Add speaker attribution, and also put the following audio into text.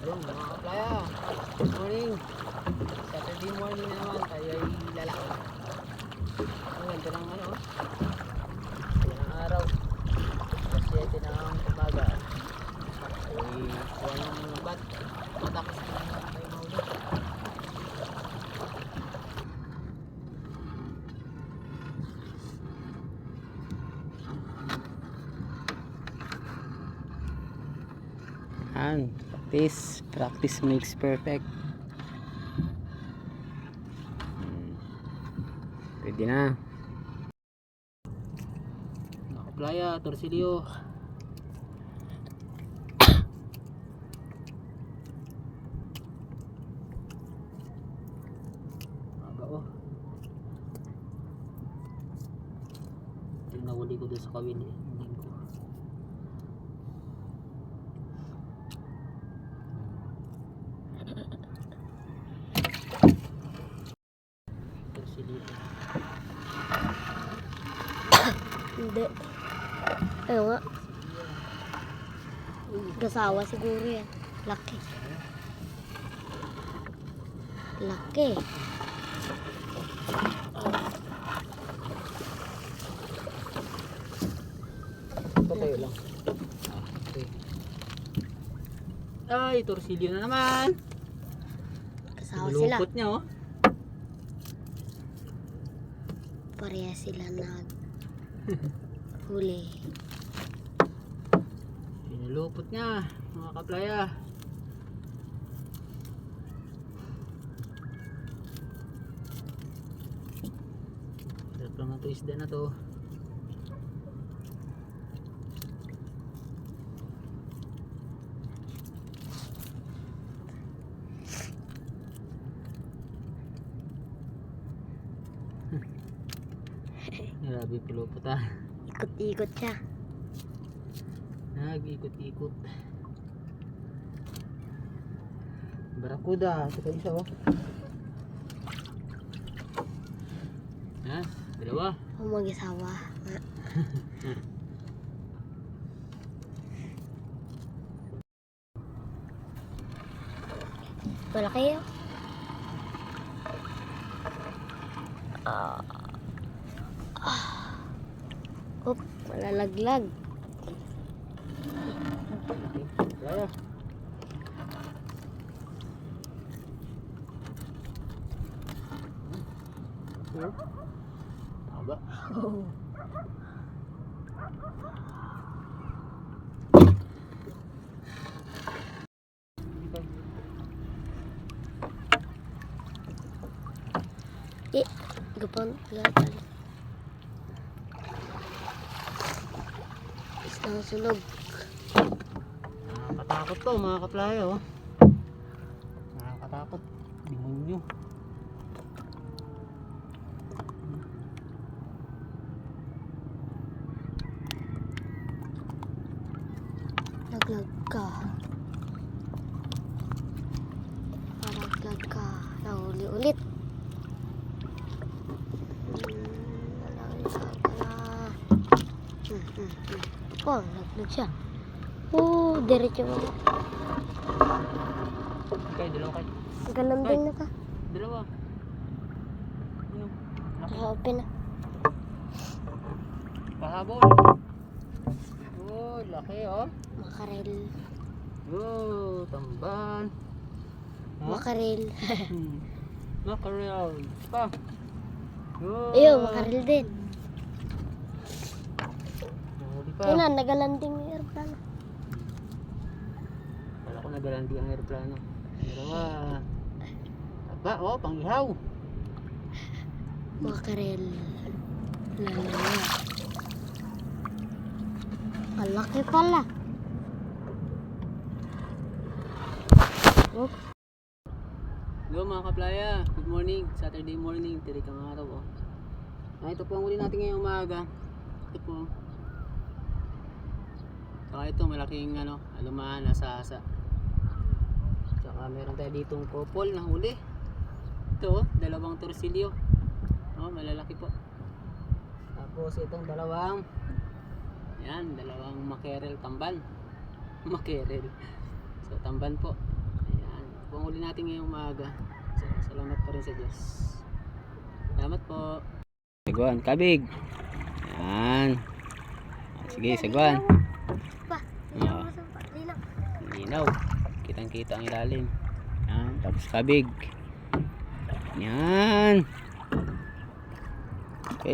Speaker 1: Ayun mga kaplaya. Good morning. Saturday morning na naman tayo ay lalakad. Ang ganda ng ano. Yan ang araw. Alas 7 na ang umaga. Ay kuha ng bat. Matapos na naman tayo mahuli. Yan. Practice. Practice makes perfect. Hmm. Pwede na. Nakaplaya, torsilyo. Aga oh. Nahuli ko doon sa kawili. Hindi ko. Torsilyo.
Speaker 2: Hindi. Ayun nga. Gasawa siguro yan. Laki. Laki.
Speaker 1: Patayo lang. Ah, okay. Ay, torsilyo na naman.
Speaker 2: Gasawa sila.
Speaker 1: Lupot niya oh.
Speaker 2: Pareha sila nag huli.
Speaker 1: Pinulupot niya, mga kaplaya. Sarap lang na to isda na to. Grabe pulupot ah.
Speaker 2: Ikot-ikot siya.
Speaker 1: Nag-ikot-ikot. Barakuda. Ito pa isa oh. Ha? Dalawa.
Speaker 2: O mag-isawa. Malaki yun. Ah. Ah. Oop, malalaglag.
Speaker 1: Hmm? Haba.
Speaker 2: Oh. Eh, gapon, gapon. Isang sunog.
Speaker 1: Nakakatakot to mga kaplayo. oh. Nakakatakot. Demonyo.
Speaker 2: Naglag ka. Naglag ka. Nahuli ulit. Hmm, nalaglag ka na. Hmm, hmm, hmm. Oh, naglag siya. Oh, diretso mo.
Speaker 1: Okay, dalawa kayo.
Speaker 2: Galanding na ka.
Speaker 1: Dalawa. Ano? Laki.
Speaker 2: Naka-open na.
Speaker 1: Pahabol. Oh, laki oh.
Speaker 2: Makarel.
Speaker 1: Oh, tamban.
Speaker 2: Makarel.
Speaker 1: Hmm. Makarel. Pa. Oh.
Speaker 2: Ayun, makarel din.
Speaker 1: Nahuli pa.
Speaker 2: Yun na, nagalanding yung aeroplano.
Speaker 1: Kala ko nagalandi ang aeroplano. Dalawa. Aba, oh, pang-ihaw.
Speaker 2: Makarel. Lala. Ang laki pala. Oh,
Speaker 1: Hello mga kaplaya, good morning, Saturday morning, tirik ang araw oh. Ah, ito po ang uli natin ngayong umaga. Ito po. Saka ito malaking ano, alumahan nasa asa. Saka meron tayo ditong kopol na huli. Ito, oh, dalawang torsilyo. Oh, malalaki po. Tapos itong dalawang Yan, dalawang makerel tamban. Makerel. So tamban po. Ayan. Kung huli natin ngayong umaga. So, salamat pa rin sa Diyos. Salamat po. Seguan, kabig. Yan. Sige,
Speaker 2: seguan.
Speaker 1: Yeah.
Speaker 2: Linaw.
Speaker 1: Kitang-kita ang ilalim. Yan. Tapos kabig. Yan. Okay.